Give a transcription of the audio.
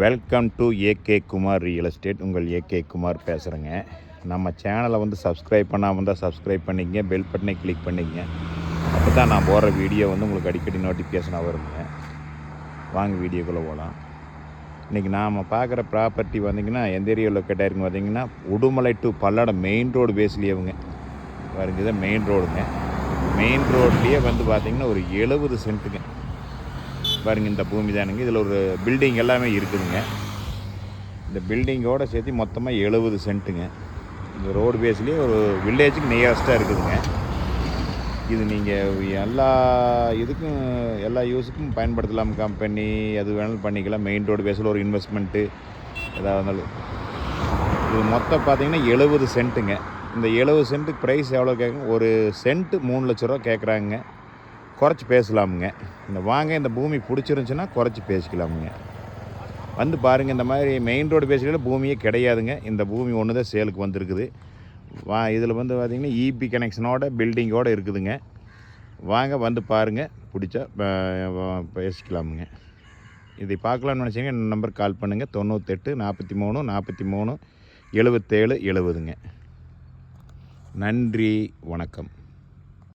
Welcome to AK Kumar real estate உங்கள் AK Kumar பேசுகிறேங்க நம்ம சேனலை வந்து சப்ஸ்கிரைப் பண்ணாமல் இருந்தால் சப்ஸ்கிரைப் பண்ணிக்கங்க பெல் பட்டனை கிளிக் பண்ணிக்கங்க. அப்போ தான் நான் போடுற வீடியோ வந்து உங்களுக்கு அடிக்கடி நோட்டிஃபிகேஷனாக வருங்க. வாங்க வீடியோக்குள்ளே போகலாம் இன்றைக்கி நாம் பார்க்குற ப்ராப்பர்ட்டி வந்தீங்கன்னா எந்த ஏரியாவில் லொக்கேட் ஆயிருக்குன்னு பார்த்தீங்கன்னா Udumalai to Palladam main road பேஸ்லேயேவுங்க பாருங்க இதான் மெயின் ரோடுங்க மெயின் ரோட்லேயே வந்து பார்த்திங்கன்னா ஒரு எழுபது சென்ட்டுங்க பாருங்கள் இந்த பூமி தானுங்க. இதில் ஒரு பில்டிங் எல்லாமே இருக்குதுங்க. இந்த பில்டிங்கோட சேர்த்து மொத்தமாக எழுபது சென்ட்டுங்க. இந்த ரோடு பேஸ்லேயே ஒரு வில்லேஜுக்கு நியரஸ்ட்டாக இருக்குதுங்க. இது நீங்கள் எல்லா இதுக்கும் எல்லா யூஸுக்கும் பயன்படுத்தலாம். கம்பெனி அது வேணாலும் பண்ணிக்கலாம். மெயின் ரோடு பேஸில் ஒரு இன்வெஸ்ட்மெண்ட்டு எதாவது இருந்தாலும். இது மொத்தம் பார்த்தீங்கன்னா எழுபது சென்ட்டுங்க. இந்த எழுபது சென்ட்டுக்கு ப்ரைஸ் எவ்வளோ கேட்குங்க ஒரு சென்ட்டு மூணு லட்ச ரூபா கேட்குறாங்க. குறைச்சி பேசலாமுங்க. இந்த வாங்க இந்த பூமி பிடிச்சிருந்துச்சுன்னா குறைச்சி பேசிக்கலாமுங்க. வந்து பாருங்கள் இந்த மாதிரி மெயின் ரோடு பேசுகிற பூமியே கிடையாதுங்க. இந்த பூமி ஒன்று தான் சேலுக்கு வந்திருக்குது. வா இதில் வந்து பார்த்திங்கன்னா இபி கனெக்ஷனோட பில்டிங்கோடு இருக்குதுங்க. வாங்க வந்து பாருங்கள் பிடிச்சா பேசிக்கலாமுங்க. இதை பார்க்கலாம்னு நினச்சிங்க இந்த நம்பருக்கு கால் பண்ணுங்கள் தொண்ணூத்தெட்டு நாற்பத்தி மூணு நாற்பத்தி மூணு எழுபத்தேழு எழுபதுங்க நன்றி வணக்கம்.